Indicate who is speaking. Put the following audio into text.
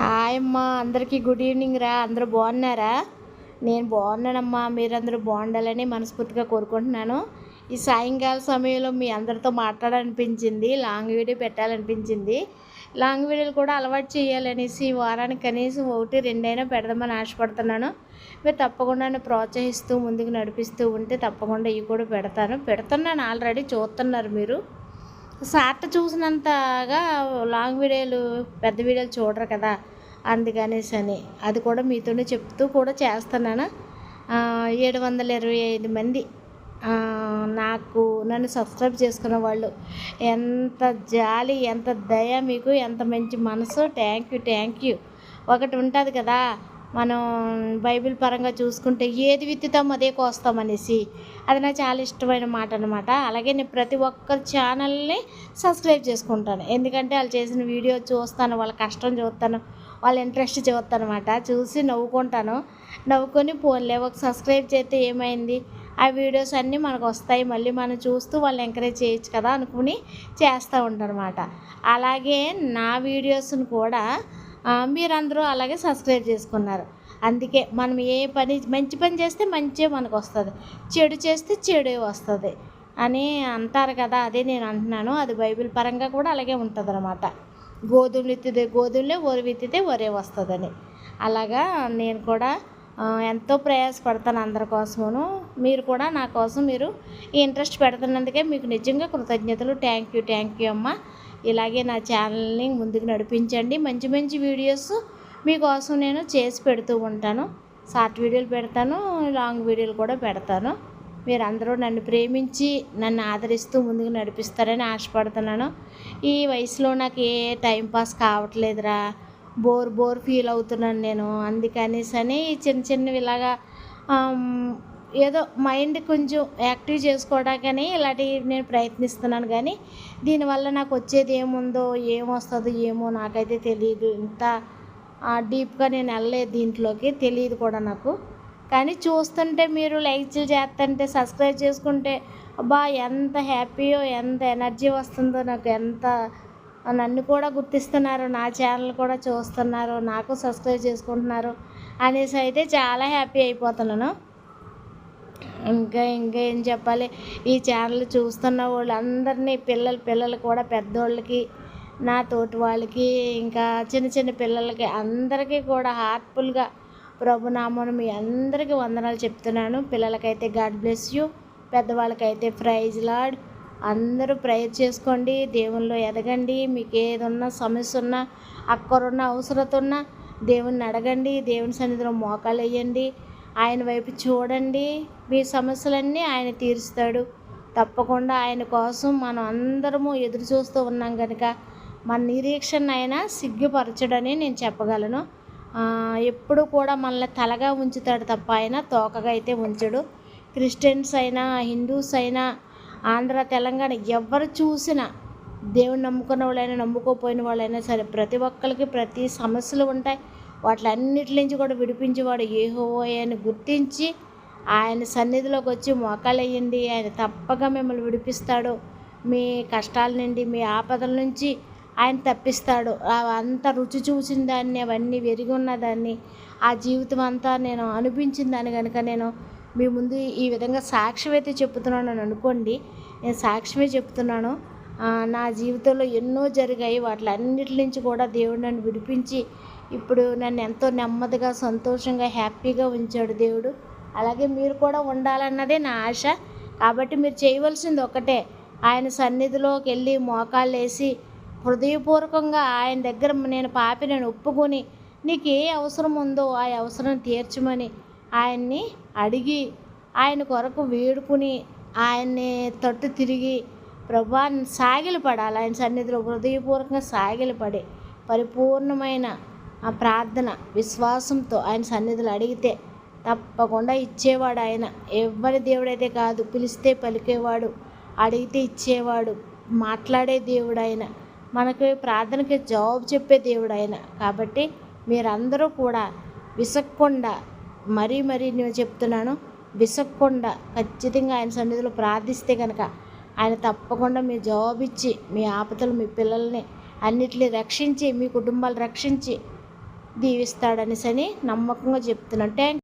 Speaker 1: Hi అమ్మా అందరికీ good evening రా. అందరూ బాగున్నారా? నేను బాగున్నానమ్మా. మీరందరూ బాగుండాలని మనస్ఫూర్తిగా కోరుకుంటున్నాను. ఈ సాయంకాల సమయంలో మీ అందరితో మాట్లాడాలనిపించింది లాంగ్ వీడియో పెట్టాలనిపించింది. లాంగ్ వీడియోలు కూడా అలవాటు చేయాలనేసి ఈ వారానికి కనీసం ఒకటి రెండైనా పెడదామని ఆశపడుతున్నాను. మీరు తప్పకుండా నన్ను ప్రోత్సహిస్తూ ముందుకు నడిపిస్తూ ఉంటే తప్పకుండా ఇవి కూడా పెడతాను. పెడుతున్నాను ఆల్రెడీ చూస్తున్నారు మీరు. షార్ట్ చూసినంతగా లాంగ్ వీడియోలు పెద్ద వీడియోలు చూడరు కదా. అందుకనేసి అని. అది కూడా మీతోనే చెప్తూ కూడా చేస్తున్నాను. ఏడు వందల ఇరవై ఐదు మంది. నాకు నన్ను సబ్స్క్రైబ్ చేసుకున్న వాళ్ళు. ఎంత జాలి ఎంత దయ మీకు ఎంత మంచి మనసు. థ్యాంక్ యూ థ్యాంక్ యూ ఒకటి ఉంటుంది కదా. మనం బైబిల్ పరంగా చూసుకుంటే ఏది విత్తుతాం అదే కోస్తాం అనేసి అది నాకు చాలా ఇష్టమైన మాట అనమాట అలాగే నేను ప్రతి ఒక్కరి ఛానల్ని సబ్స్క్రైబ్ చేసుకుంటాను. ఎందుకంటే వాళ్ళు చేసిన వీడియో చూస్తాను వాళ్ళ కష్టం చూస్తాను వాళ్ళ ఇంట్రెస్ట్ చూస్తాను అనమాట చూసి నవ్వుకుంటాను. నవ్వుకొని పోన్లే ఒక సబ్స్క్రైబ్ చేస్తే ఏమైంది? ఆ వీడియోస్ అన్నీ మనకు వస్తాయి. మళ్ళీ మనం చూస్తూ వాళ్ళు ఎంకరేజ్ చేయొచ్చు కదా అనుకుని చేస్తూ ఉంటాను అనమాట అలాగే నా వీడియోస్ని కూడా మీరందరూ అలాగే సబ్స్క్రైబ్ చేసుకున్నారు. అందుకే మనం ఏ పని మంచి పని చేస్తే మంచి మనకు వస్తుంది. చెడు చేస్తే చెడే వస్తుంది అని అంటారు కదా అదే నేను అంటున్నాను. అది బైబిల్ పరంగా కూడా అలాగే ఉంటుంది అనమాట గోధుమలు ఎత్తితే గోధుమలే ఒరి విత్తితే ఒరే వస్తుందని. అలాగా నేను కూడా ఎంతో ప్రయాసపడతాను అందరి కోసమును. మీరు కూడా నా కోసం మీరు ఇంట్రెస్ట్ పెడుతున్నందుకే మీకు నిజంగా కృతజ్ఞతలు. థ్యాంక్ యూ థ్యాంక్ యూ అమ్మ. ఇలాగే నా ఛానల్ని ముందుకు నడిపించండి. మంచి మంచి వీడియోస్ మీకోసం నేను చేసి పెడుతూ ఉంటాను. షార్ట్ వీడియోలు పెడతాను లాంగ్ వీడియోలు కూడా పెడతాను. మీరందరూ నన్ను ప్రేమించి నన్ను ఆదరిస్తూ ముందుకు నడిపిస్తారని ఆశపడుతున్నాను. ఈ వయసులో నాకు ఏ టైంపాస్ కావట్లేదురా. బోర్ బోర్ ఫీల్ అవుతున్నాను నేను. అందుకనేసి అని చిన్న చిన్నవి ఇలాగా ఏదో మైండ్ కొంచెం యాక్టివ్ చేసుకోవడానికని ఇలాంటివి నేను ప్రయత్నిస్తున్నాను. కానీ దీనివల్ల నాకు వచ్చేది ఏముందో ఏమొస్తుందో ఏమో నాకైతే తెలియదు ఇంత డీప్గా నేను వెళ్ళలేదు దీంట్లోకి. తెలియదు కూడా నాకు. కానీ చూస్తుంటే మీరు లైక్లు చేస్తుంటే సబ్స్క్రైబ్ చేసుకుంటే అబ్బా ఎంత హ్యాపీయో ఎంత ఎనర్జీ వస్తుందో నాకు ఎంత నన్ను కూడా గుర్తిస్తున్నారు. నా ఛానల్ కూడా చూస్తున్నారు. నాకు సబ్స్క్రైబ్ చేసుకుంటున్నారు అనేసి అయితే చాలా హ్యాపీ అయిపోతున్నాను. ఇంకా ఇంకా ఏం చెప్పాలి? ఈ ఛానల్ చూస్తున్న వాళ్ళందరినీ పిల్లలు పిల్లలు కూడా పెద్దోళ్ళకి నా తోటి వాళ్ళకి ఇంకా చిన్న చిన్న పిల్లలకి అందరికీ కూడా హార్ట్ఫుల్గా ప్రభునామను మీ అందరికీ వందనాలు చెప్తున్నాను. పిల్లలకైతే గాడ్ బ్లెస్ యూ. పెద్దవాళ్ళకైతే ప్రైజ్ లాడ్. అందరూ ప్రేయర్ చేసుకోండి. దేవునిలో ఎదగండి. మీకు ఏదున్నా సమస్య ఉన్నా అక్కరున్న అవసరత ఉన్నా దేవుణ్ణి అడగండి. దేవుని సన్నిధిలో మోకాలు వేయండి ఆయన వైపు చూడండి. మీ సమస్యలన్నీ ఆయన తీరుస్తాడు. తప్పకుండా ఆయన కోసం మనం అందరము ఎదురు చూస్తూ ఉన్నాం కనుక మన నిరీక్షణ ఆయన సిగ్గుపరచడని నేను చెప్పగలను. ఎప్పుడు కూడా మనల్ని తలగా ఉంచుతాడు తప్ప ఆయన తోకగా అయితే ఉంచడు. క్రిస్టియన్స్ అయినా హిందూస్ అయినా ఆంధ్ర తెలంగాణ ఎవరు చూసినా దేవుని నమ్ముకున్న వాళ్ళైనా నమ్ముకోపోయిన వాళ్ళైనా సరే ప్రతి ఒక్కరికి ప్రతి సమస్యలు ఉంటాయి. వాటిలన్నిటి నుంచి కూడా విడిపించేవాడు ఏహోవోయే అని గుర్తించి ఆయన సన్నిధిలోకి వచ్చి మోకాలయ్యండి. ఆయన తప్పగా మిమ్మల్ని విడిపిస్తాడు. మీ కష్టాల నుండి మీ ఆపదల నుంచి ఆయన తప్పిస్తాడు. అంత రుచి చూసిన దాన్ని అవన్నీ వెరిగి ఉన్న దాన్ని ఆ జీవితం అంతా నేను అనిపించిన దాన్ని కనుక నేను మీ ముందు ఈ విధంగా సాక్ష్యం అయితే చెప్తున్నాను అని అనుకోండి నేను సాక్ష్యమే చెప్తున్నాను. నా జీవితంలో ఎన్నో జరిగాయి. వాటిలన్నిటి నుంచి కూడా దేవుడు నన్ను విడిపించి ఇప్పుడు నన్ను ఎంతో నెమ్మదిగా సంతోషంగా హ్యాపీగా ఉంచాడు దేవుడు. అలాగే మీరు కూడా ఉండాలన్నదే నా ఆశ. కాబట్టి మీరు చేయవలసింది ఒకటే. ఆయన సన్నిధిలోకి వెళ్ళి మోకాళ్ళు వేసి హృదయపూర్వకంగా ఆయన దగ్గర నేను పాపి నేను ఒప్పుకొని నీకు ఏ అవసరం ఉందో ఆ అవసరం తీర్చమని ఆయన్ని అడిగి ఆయన కొరకు వేడుకుని ఆయన్ని తట్టు తిరిగి ప్రభా సాగిలు పడాలి ఆయన సన్నిధిలో హృదయపూర్వకంగా సాగిలపడి పరిపూర్ణమైన ఆ ప్రార్థన విశ్వాసంతో ఆయన సన్నిధిలో అడిగితే తప్పకుండా ఇచ్చేవాడు ఆయన. ఎవరి దేవుడైతే కాదు పిలిస్తే పలికేవాడు అడిగితే ఇచ్చేవాడు మాట్లాడే దేవుడు ఆయన మనకి ప్రార్థనకి జవాబు చెప్పే దేవుడు ఆయన కాబట్టి మీరందరూ కూడా విసక్కుండా మరీ మరీ నేను చెప్తున్నాను విసక్కుండా ఖచ్చితంగా ఆయన సన్నిధిలో ప్రార్థిస్తే కనుక ఆయన తప్పకుండా మీ జవాబిచ్చి మీ ఆపదలు మీ పిల్లల్ని అన్నిటిని రక్షించి మీ కుటుంబాలు రక్షించి దీవిస్తాడనేసి అని నమ్మకంగా చెప్తున్నాను. థ్యాంక్